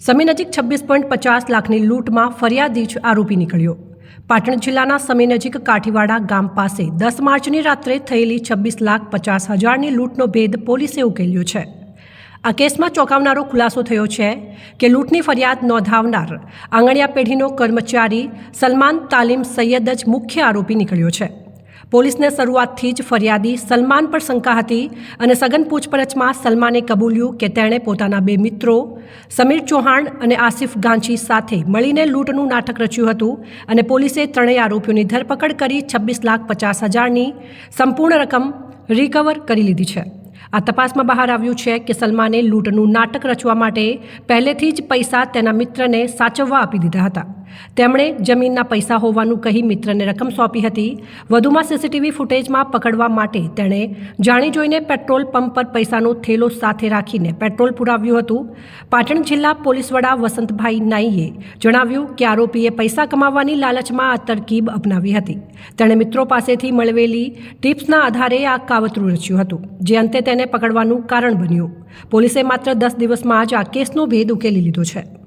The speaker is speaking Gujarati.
સમી નજીક છવ્વીસ પોઈન્ટ પચાસ લાખની લૂંટમાં ફરિયાદી જ આરોપી નીકળ્યો. પાટણ જિલ્લાના સમી નજીક કાઠીવાડા ગામ પાસે દસ માર્ચની રાત્રે થયેલી છવ્વીસ લાખ પચાસ હજારની લૂંટનો ભેદ પોલીસે ઉકેલ્યો છે. આ કેસમાં ચોંકાવનારો ખુલાસો થયો છે કે લૂંટની ફરિયાદ નોંધાવનાર આંગણિયા પેઢીનો કર્મચારી સલમાન તાલીમ સૈયદ જ મુખ્ય આરોપી નીકળ્યો છે. પોલીસને શરૂઆતથી જ ફરિયાદી સલમાન પર શંકા હતી અને સઘન પૂછપરછમાં સલમાને કબૂલ્યું કે તેણે પોતાના બે મિત્રો, સમીર ચૌહાણ અને આસિફ ગાંચી સાથે મળીને લૂંટનું નાટક રચ્યું હતું અને પોલીસે ત્રણેય આરોપીઓની ધરપકડ કરી છવ્વીસ લાખ પચાસ હજારની સંપૂર્ણ રકમ રિકવર કરી લીધી છે. આ તપાસમાં બહાર આવ્યું છે કે સલમાને લૂંટનું નાટક રચવા માટે પહેલેથી જ પૈસા તેના મિત્રને સાચવવા આપી દીધા હતા. તેમણે જમીનના પૈસા હોવાનું કહી મિત્રને રકમ સોંપી હતી. વધુમાં સીસીટીવી ફૂટેજમાં પકડવા માટે તેણે જાણી જોઈને પેટ્રોલ પંપ પર પૈસાનો થેલો સાથે રાખીને પેટ્રોલ પુરાવ્યું હતું. પાટણ જિલ્લા પોલીસ વડા વસંતભાઈ નાઈએ જણાવ્યું કે આરોપીએ પૈસા કમાવવાની લાલચમાં આ તરકીબ અપનાવી હતી. તેણે મિત્રો પાસેથી મળવેલી ટિપ્સના આધારે આ કાવતરું રચ્યું હતું, જે અંતે તેને પકડવાનું કારણ બન્યું. પોલીસે માત્ર દસ દિવસમાં જ આ કેસનો ભેદ ઉકેલી લીધો છે.